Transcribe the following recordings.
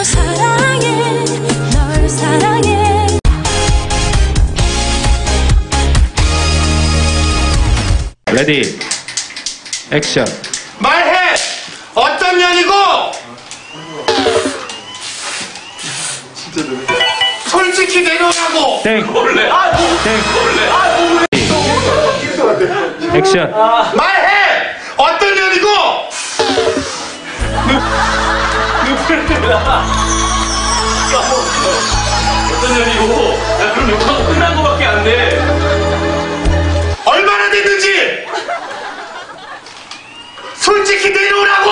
널 사랑해 널 사랑해 레디 액션 말해! 어떤 년이고! 솔직히 내려오라고! 땡! 땡! 액션 말해! 어떤 년이고! 어떤 년이고 야 그럼 욕하고 끝난 거밖에 안돼 얼마나 됐는지! 솔직히 내려오라고!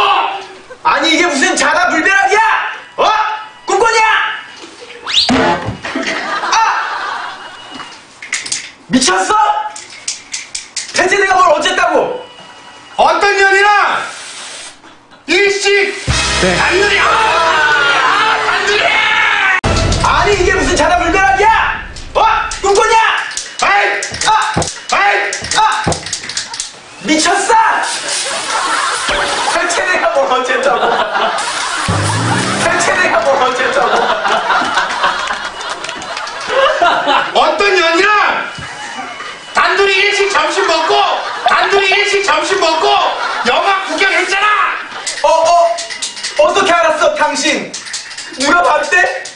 아니 이게 무슨 자가 불변하기야? 어? 꿈꿔냐? 아! 미쳤어? 대체 내가 뭘 어쨌다고? 어떤 년이랑 일식 땡! 단둘이 어쨌다고? 대체 내가 뭘 어쨌다고? 어떤 년이랑 단둘이 일식 점심 먹고 단둘이 일식 점심 먹고 영화 구경했잖아! 어, 어? 어 떻게 알았어 당신? 물어봤대?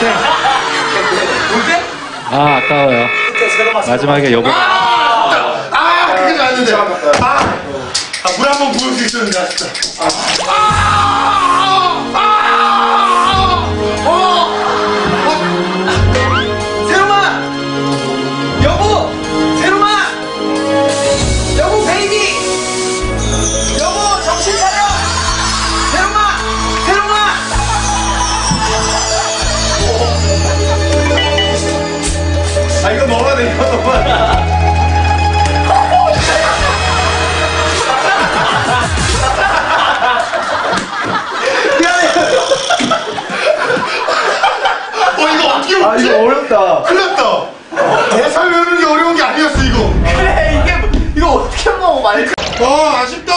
땡! 뭔데? 아 아까워요 마지막에 여보 아, 그게 좋았는데. 아, 아, 물 한 번 부을 수 있었는데, 아쉽다. 아, 아, 아, 이거 먹어야 돼, 이거 먹어야 돼. 어, 이거 어떻게 아 먹지? 이거 어렵다 큰일 났다. 대사 외우는 게 어려운 게 아니었어, 이거. 그래 이게 이거 어떻게 먹어 말까 어, 아쉽다.